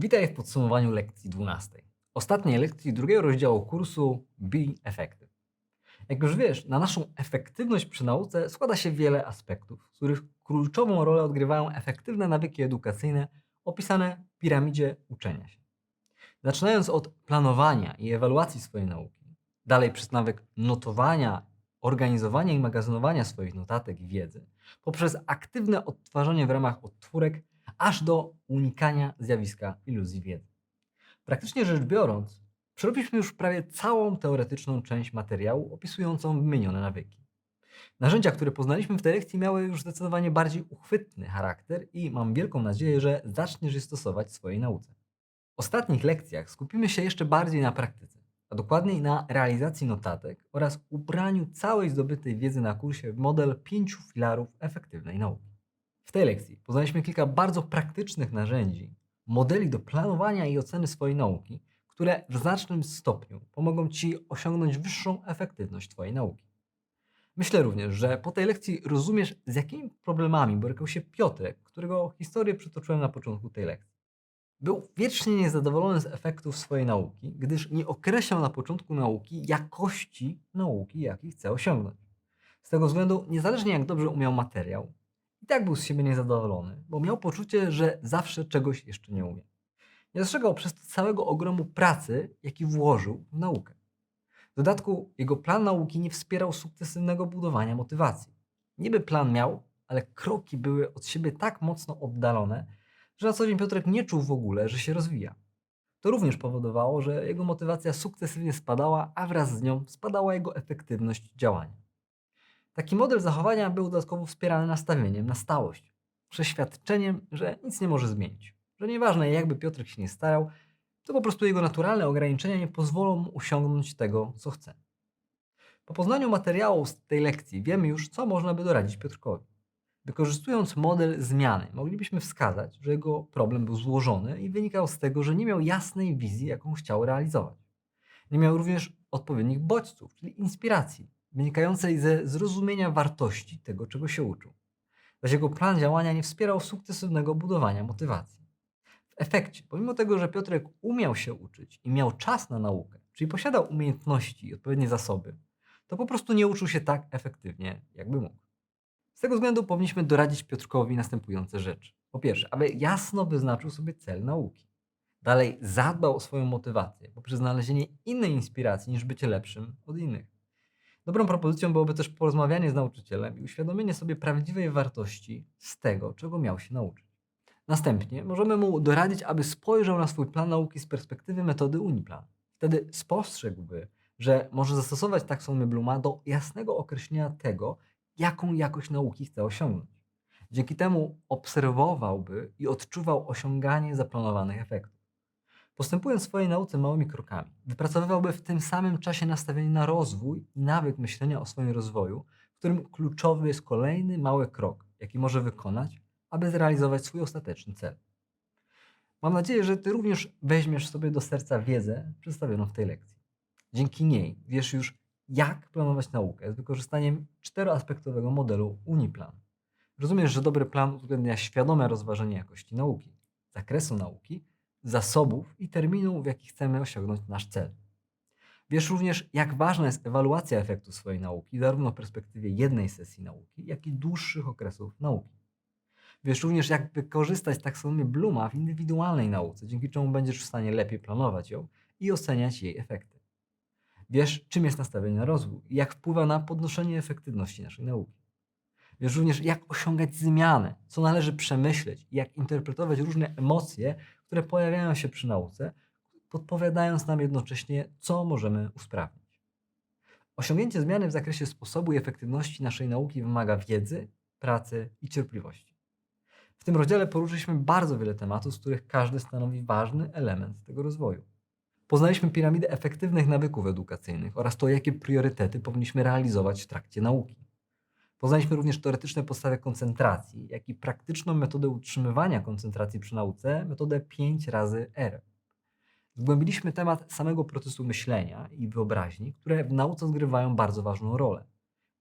Witaj w podsumowaniu lekcji 12. Ostatniej lekcji drugiego rozdziału kursu Be Effective. Jak już wiesz, na naszą efektywność przy nauce składa się wiele aspektów, w których kluczową rolę odgrywają efektywne nawyki edukacyjne opisane w piramidzie uczenia się. Zaczynając od planowania i ewaluacji swojej nauki, dalej przez nawyk notowania, organizowania i magazynowania swoich notatek i wiedzy, poprzez aktywne odtwarzanie w ramach odtwórek, aż do unikania zjawiska iluzji wiedzy. Praktycznie rzecz biorąc, przerobiliśmy już prawie całą teoretyczną część materiału opisującą wymienione nawyki. Narzędzia, które poznaliśmy w tej lekcji, miały już zdecydowanie bardziej uchwytny charakter i mam wielką nadzieję, że zaczniesz je stosować w swojej nauce. W ostatnich lekcjach skupimy się jeszcze bardziej na praktyce, a dokładniej na realizacji notatek oraz ubraniu całej zdobytej wiedzy na kursie w model pięciu filarów efektywnej nauki. W tej lekcji poznaliśmy kilka bardzo praktycznych narzędzi, modeli do planowania i oceny swojej nauki, które w znacznym stopniu pomogą Ci osiągnąć wyższą efektywność Twojej nauki. Myślę również, że po tej lekcji rozumiesz, z jakimi problemami borykał się Piotrek, którego historię przytoczyłem na początku tej lekcji. Był wiecznie niezadowolony z efektów swojej nauki, gdyż nie określał na początku nauki jakości nauki, jaki chce osiągnąć. Z tego względu, niezależnie jak dobrze umiał materiał, i tak był z siebie niezadowolony, bo miał poczucie, że zawsze czegoś jeszcze nie umie. Nie dostrzegał przez to całego ogromu pracy, jaki włożył w naukę. W dodatku jego plan nauki nie wspierał sukcesywnego budowania motywacji. Niby plan miał, ale kroki były od siebie tak mocno oddalone, że na co dzień Piotrek nie czuł w ogóle, że się rozwija. To również powodowało, że jego motywacja sukcesywnie spadała, a wraz z nią spadała jego efektywność działania. Taki model zachowania był dodatkowo wspierany nastawieniem na stałość, przeświadczeniem, że nic nie może zmienić, że nieważne jakby Piotrek się nie starał, to po prostu jego naturalne ograniczenia nie pozwolą mu osiągnąć tego, co chce. Po poznaniu materiału z tej lekcji wiemy już, co można by doradzić Piotrkowi. Wykorzystując model zmiany, moglibyśmy wskazać, że jego problem był złożony i wynikał z tego, że nie miał jasnej wizji, jaką chciał realizować. Nie miał również odpowiednich bodźców, czyli inspiracji, wynikającej ze zrozumienia wartości tego, czego się uczył. Zaś jego plan działania nie wspierał sukcesywnego budowania motywacji. W efekcie, pomimo tego, że Piotrek umiał się uczyć i miał czas na naukę, czyli posiadał umiejętności i odpowiednie zasoby, to po prostu nie uczył się tak efektywnie, jakby mógł. Z tego względu powinniśmy doradzić Piotrkowi następujące rzeczy. Po pierwsze, aby jasno wyznaczył sobie cel nauki. Dalej, zadbał o swoją motywację poprzez znalezienie innej inspiracji niż bycie lepszym od innych. Dobrą propozycją byłoby też porozmawianie z nauczycielem i uświadomienie sobie prawdziwej wartości z tego, czego miał się nauczyć. Następnie możemy mu doradzić, aby spojrzał na swój plan nauki z perspektywy metody Uniplan. Wtedy spostrzegłby, że może zastosować taksonomię Bluma do jasnego określenia tego, jaką jakość nauki chce osiągnąć. Dzięki temu obserwowałby i odczuwał osiąganie zaplanowanych efektów. Postępując w swojej nauce małymi krokami, wypracowywałby w tym samym czasie nastawienie na rozwój i nawyk myślenia o swoim rozwoju, w którym kluczowy jest kolejny mały krok, jaki może wykonać, aby zrealizować swój ostateczny cel. Mam nadzieję, że Ty również weźmiesz sobie do serca wiedzę przedstawioną w tej lekcji. Dzięki niej wiesz już, jak planować naukę z wykorzystaniem czteroaspektowego modelu Uniplan. Rozumiesz, że dobry plan uwzględnia świadome rozważenie jakości nauki, zakresu nauki, zasobów i terminu, w jaki chcemy osiągnąć nasz cel. Wiesz również, jak ważna jest ewaluacja efektu swojej nauki, zarówno w perspektywie jednej sesji nauki, jak i dłuższych okresów nauki. Wiesz również, jak wykorzystać taksonomię Bluma w indywidualnej nauce, dzięki czemu będziesz w stanie lepiej planować ją i oceniać jej efekty. Wiesz, czym jest nastawienie na rozwój i jak wpływa na podnoszenie efektywności naszej nauki. Wiesz również, jak osiągać zmianę, co należy przemyśleć i jak interpretować różne emocje, które pojawiają się przy nauce, podpowiadając nam jednocześnie, co możemy usprawnić. Osiągnięcie zmiany w zakresie sposobu i efektywności naszej nauki wymaga wiedzy, pracy i cierpliwości. W tym rozdziale poruszyliśmy bardzo wiele tematów, z których każdy stanowi ważny element tego rozwoju. Poznaliśmy piramidę efektywnych nawyków edukacyjnych oraz to, jakie priorytety powinniśmy realizować w trakcie nauki. Poznaliśmy również teoretyczne podstawy koncentracji, jak i praktyczną metodę utrzymywania koncentracji przy nauce, metodę 5 razy R. Zgłębiliśmy temat samego procesu myślenia i wyobraźni, które w nauce odgrywają bardzo ważną rolę.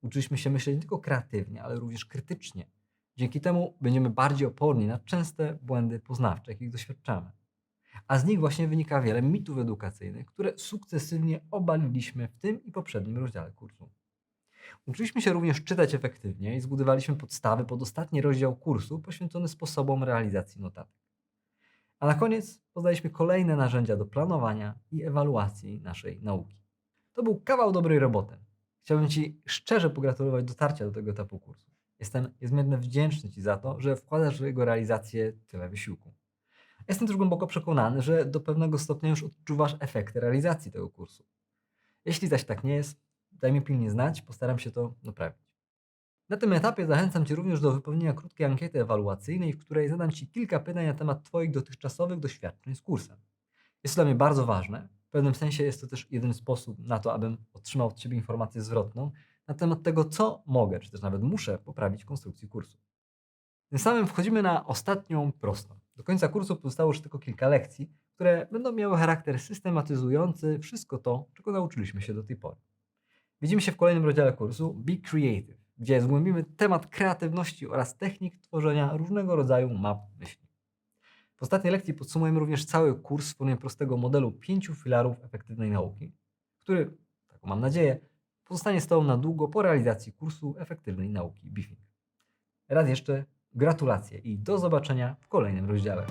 Uczyliśmy się myśleć nie tylko kreatywnie, ale również krytycznie. Dzięki temu będziemy bardziej oporni na częste błędy poznawcze, jakich doświadczamy. A z nich właśnie wynika wiele mitów edukacyjnych, które sukcesywnie obaliliśmy w tym i poprzednim rozdziale kursu. Uczyliśmy się również czytać efektywnie i zbudowaliśmy podstawy pod ostatni rozdział kursu poświęcony sposobom realizacji notatek. A na koniec poznaliśmy kolejne narzędzia do planowania i ewaluacji naszej nauki. To był kawał dobrej roboty. Chciałbym Ci szczerze pogratulować dotarcia do tego etapu kursu. Jestem niezmiernie wdzięczny Ci za to, że wkładasz w jego realizację tyle wysiłku. Jestem też głęboko przekonany, że do pewnego stopnia już odczuwasz efekty realizacji tego kursu. Jeśli zaś tak nie jest, daj mi pilnie znać, postaram się to naprawić. Na tym etapie zachęcam Cię również do wypełnienia krótkiej ankiety ewaluacyjnej, w której zadam Ci kilka pytań na temat Twoich dotychczasowych doświadczeń z kursem. Jest to dla mnie bardzo ważne. W pewnym sensie jest to też jeden sposób na to, abym otrzymał od Ciebie informację zwrotną na temat tego, co mogę, czy też nawet muszę poprawić konstrukcji kursu. Tym samym wchodzimy na ostatnią prostą. Do końca kursu pozostało już tylko kilka lekcji, które będą miały charakter systematyzujący wszystko to, czego nauczyliśmy się do tej pory. Widzimy się w kolejnym rozdziale kursu Be Creative, gdzie zgłębimy temat kreatywności oraz technik tworzenia różnego rodzaju map myśli. W ostatniej lekcji podsumujemy również cały kurs w formie prostego modelu pięciu filarów efektywnej nauki, który, taką mam nadzieję, pozostanie z Tobą na długo po realizacji kursu efektywnej nauki Biffing. Raz jeszcze gratulacje i do zobaczenia w kolejnym rozdziale.